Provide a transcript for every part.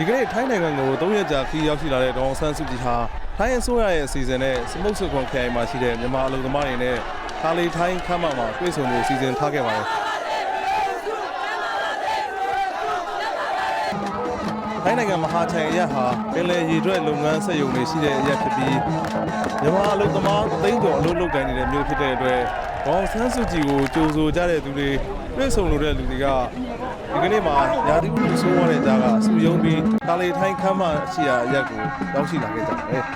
ဒီကနေ့ထိုင်းနိုင်ငံကို၃ရက်ကြာခီးရောက်ရှိလာတဲ့ဒေါအောင်ဆန်းစုကြည်ဟာထိုင်းအစိုးရရဲ့အစီအစဉ်နဲ့စမုတ်စခွန်ခရိုင်မှာရှိတဲ့မြန်မာအလုံသမားတွေနဲ့ကာလီထိုင်းခမ်းမမှာတွေ့ဆုံမှုစီစဉ်ထားခဲ့ပါတယ်ထိုင်းနိုင်ငံမဟာချိုင်အရက်ဟာပင်လယ်ရေထွက်လုပ်ငန်းဆက်ရုံတွေရှိတဲ့အရက်ဖြစ်ပြီး မြန်မာအလုံသမားအသိန်းကျော်အလုပ်လုပ်ကိုင်နေတဲ့မြို့ဖြစ်တဲ့အတွက်ဒေါအောင်ဆန်းစုကြည်ကိုကြိုဆိုကြတဲ့သူတွေတွေ့ဆုံလို့တဲ့လူတွေကဒီကနေ့မှာရာသီဥတုဆိုးရတဲ့ကြားကစူယုံပြီးတာလီထိုင်းခမ်းမရှိရာအရက်ကိုရောက်ရှိလာခဲ့ကြတယ်။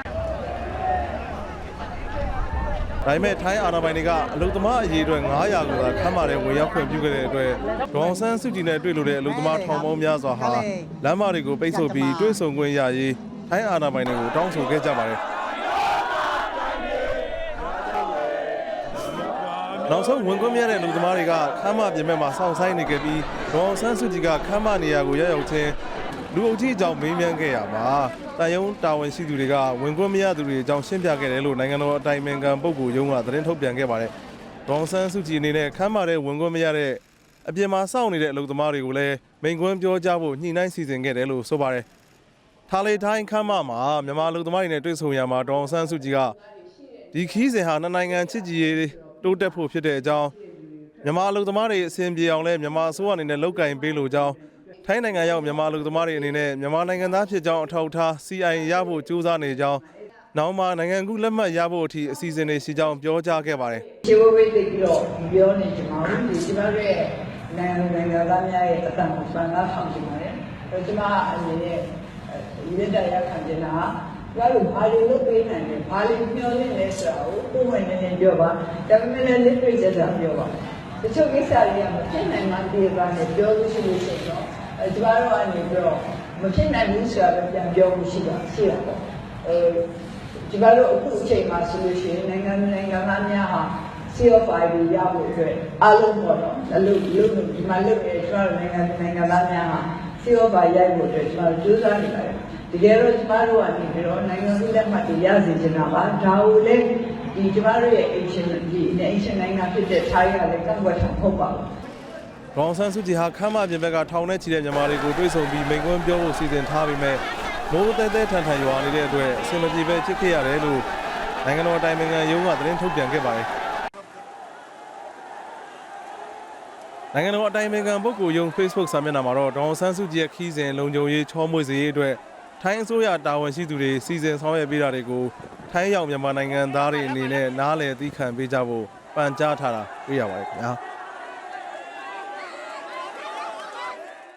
ဒါပေမဲ့ထိုင်းအာဏာပိုင်တွေကအလုသမားအရေးအတွက်900ကိုသာခမ်းပါတယ်ဝင်ရောက်ခွင့်ပြုခဲ့တဲ့အတွက်ဒေါအောင်ဆန်းစုကြည်နဲ့တွေ့လို့တဲ့အလုသမားထောင်ပေါင်းများစွာဟာလမ်းမတွေကိုပိတ်ဆို့ပြီးတွေ့ဆုံခွင့်ရရေးထိုင်းအာဏာပိုင်တွေကိုတောင်းဆိုခဲ့ကြပါတယ်။ နောက်ဆုံးဝင်ခွင့်မရတဲ့လူသမားတွေကခမ်းမပြင်မဲ့မှာစောင့်ဆိုင်နေခဲ့ပြီးဒေါအောင်ဆန်းစုကြည်ကခမ်းမနေရာကိုရောက်ရောက်ချင်းလူအုပ်ကြီးအကြောင်းမေးမြန်းခဲ့ရမှာတန်ယုံတာဝန်ရှိသူတွေကဝင်ခွင့်မရသူတွေအကြောင်းရှင်းပြခဲ့တယ်လို့နိုင်ငံတော်အတိုင်ပင်ခံပုဂ္ဂိုလ်ရုံးကသတင်းထုတ်ပြန်ခဲ့ပါတယ်ဒေါအောင်ဆန်းစုကြည်အနေနဲ့ခမ်းမတဲ့ဝင်ခွင့်မရတဲ့အပြင်မှာစောင့်နေတဲ့အလုပ်သမားတွေကိုလည်းမိန်ခွန်းပြောကြားဖို့ညှိနှိုင်းစီစဉ်ခဲ့တယ်လို့ဆိုပါတယ်ထားလေထိုင်းခမ်းမမှာမြန်မာလူသမားတွေနဲ့တွေ့ဆုံရမှာဒေါအောင်ဆန်းစုကြည်ကဒီခီးစဉ်ဟာနှစ်နိုင်ငံချစ်ကြည်ရေး တိုးတက်ဖို့ဖြစ်တဲ့အကြောင်းမြန်မာလူသမားတွေအစဉ်ပြေအောင်လဲမြန်မာအစိုးရအနေနဲ့လောက်ကင်ပေးလိုကြောင်းထိုင်းနိုင်ငံရောက်မြန်မာလူသမားတွေအနေနဲ့မြန်မာနိုင်ငံသားဖြစ်ကြောင်းအထောက်အထား CI ရဖို့ကြိုးစားနေကြောင်းနောက်မှနိုင်ငံကူးလက်မှတ်ရဖို့အထိအစီအစဉ်တွေရှိကြောင်းပြောကြားခဲ့ပါတယ်ခြေဝေးသိပြီးတော့ပြောနေကြပါဘူးဒီကျမတို့ရဲ့နိုင်ငံနိုင်ငံသားများရဲ့အတန်ကိုဆန္ဒဆောင်ကြပါတယ်အဲကျမအနေနဲ့ဒီလက်တရားခံချင်တာ ဘာလို့ဘာလို့လုပ်ပေးနိုင်လဲဘာလို့ပြောနေလဲဆိုတာကိုကိုယ်ဝင်နေနေပြောပါဒါပေမဲ့လည်း literature ဆိုတာပြောပါတချို့ကိစ္စတွေကမဖြစ်နိုင်မှပြေပါနဲ့ပြောလို့ရှိလို့ရှိတော့အဲကျမတို့ကနေပြီးတော့မဖြစ်နိုင်ဘူးဆိုတာပဲပြန်ပြောလို့ရှိတာရှိတာပေါ့အဲဒီမှာတော့အခုအချိန်မှာဆိုလို့ရှိရင်နိုင်ငံနိုင်ငံသားများဟာ CO5 ကိုရဖို့အတွက်အားလုံးပေါ့နော်အလုပ်လုပ်လို့ဒီမှာလုပ်နေကျွန်တော်နိုင်ငံနိုင်ငံသားများဟာ CO5 ရိုက်ဖို့အတွက်ကျွန်တော်ကြိုးစားနေပါတယ် တကယ်တော့ကျွန်တော်တို့ကနေပြီးတော့နိုင်ငံလူလက်မှတ်တွေရစေချင်တာပါဒါကိုလည်းဒီကျွန်တော်တို့ရဲ့ action ဒီ action နိုင်ငံဖြစ်တဲ့ Thai ကလည်းကန့်ကွက်တာမဟုတ်ပါဘူး။ဒေါအောင်ဆန်းစုကြည်ဟာခမ်းမပြင်ဘက်ကထောင်ထဲချီတဲ့မြန်မာတွေကိုတွေ့ဆုံပြီးမိန့်ခွန်းပြောဖို့စီစဉ်ထားပေမဲ့မိုးတဲတဲထန်ထန်ရွာနေတဲ့အတွက်အဆင်မပြေပဲဖြစ်ခဲ့ရတယ်လို့နိုင်ငံတော်အတိုင်ပင်ခံရုံးကသတင်းထုတ်ပြန်ခဲ့ပါတယ်။နိုင်ငံတော်အတိုင်ပင်ခံပုဂ္ဂိုလ်ရုံး Facebook စာမျက်နှာမှာတော့ဒေါအောင်ဆန်းစုကြည်ရဲ့ခီးစဉ်လုံခြုံရေးချောမွေ့စေရေးအတွက် ထိုင်းအစိုးရတာဝန်ရှိသူတွေစီစဉ်ဆောင်ရွက်ပေးတာတွေကိုထိုင်းရောက်မြန်မာနိုင်ငံသားတွေအနေနဲ့နားလည်သိခံပေးကြဖို့ပန်ကြားထားတာတွေ့ရပါတယ်ခင်ဗျာ။